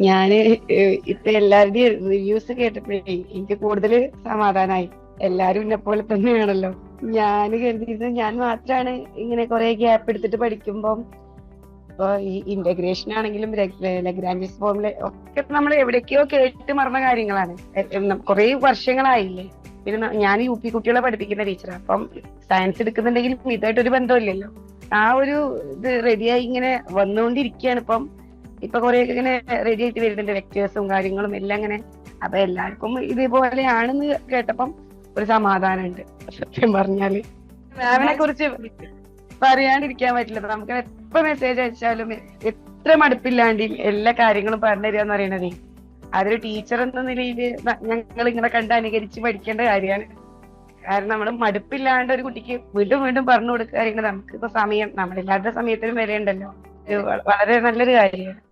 ഞാൻ ഇപ്പൊ എല്ലാവരുടെയും റിവ്യൂസ് കേട്ടപ്പോഴേ എനിക്ക് കൂടുതൽ സമാധാനായി. എല്ലാരും എന്നെ പോലെ തന്നെയാണല്ലോ. ഞാൻ കരുതിയിരുന്നത് ഞാൻ മാത്രമാണ് ഇങ്ങനെ കുറെ ഗ്യാപ്പ് എടുത്തിട്ട് പഠിക്കുമ്പം ഈ ഇന്റഗ്രേഷൻ ആണെങ്കിലും ലഗ്രാഞ്ചസ് ഫോമിൽ ഒക്കെ നമ്മൾ എവിടേക്കോ കേട്ട് മറന്ന കാര്യങ്ങളാണ്. കുറെ വർഷങ്ങളായില്ലേ. പിന്നെ ഞാൻ യു പി കുട്ടികളെ പഠിപ്പിക്കുന്ന ടീച്ചറാണ് അപ്പം സയൻസ് എടുക്കുന്നുണ്ടെങ്കിലും ഇതായിട്ട് ഒരു ബന്ധമില്ലല്ലോ. ആ ഒരു ഇത് റെഡിയായി ഇങ്ങനെ വന്നുകൊണ്ടിരിക്കുകയാണ് ഇപ്പം ഇപ്പൊ കുറെയൊക്കെ ഇങ്ങനെ റെഡി ആയിട്ട് വരുന്നുണ്ട്. വെക്ടേഴ്സും കാര്യങ്ങളും എല്ലാം ഇങ്ങനെ. അപ്പൊ എല്ലാവർക്കും ഇതേപോലെയാണെന്ന് കേട്ടപ്പം ഒരു സമാധാനമുണ്ട്. സത്യം പറഞ്ഞാൽ. മാമിനെ കുറിച്ച് പറയാണ്ടിരിക്കാൻ പറ്റില്ല. നമുക്ക് എപ്പോ മെസ്സേജ് അയച്ചാലും എത്ര മടുപ്പില്ലാണ്ട് എല്ലാ കാര്യങ്ങളും പറഞ്ഞു തരിക എന്ന് പറയണതേ. അതൊരു ടീച്ചർ എന്ന നിലയിൽ ഞങ്ങൾ ഇങ്ങനെ കണ്ട് അനുകരിച്ച് പഠിക്കേണ്ട കാര്യമാണ്. കാരണം നമ്മൾ മടുപ്പില്ലാണ്ട് ഒരു കുട്ടിക്ക് വീണ്ടും വീണ്ടും പറഞ്ഞു കൊടുക്കുക നമുക്ക് ഇപ്പൊ സമയം നമ്മളില്ലാത്ത സമയത്തിനും വിലയുണ്ടല്ലോ. ഇത് വ- വളരെ നല്ലൊരു കാര്യമാണ്.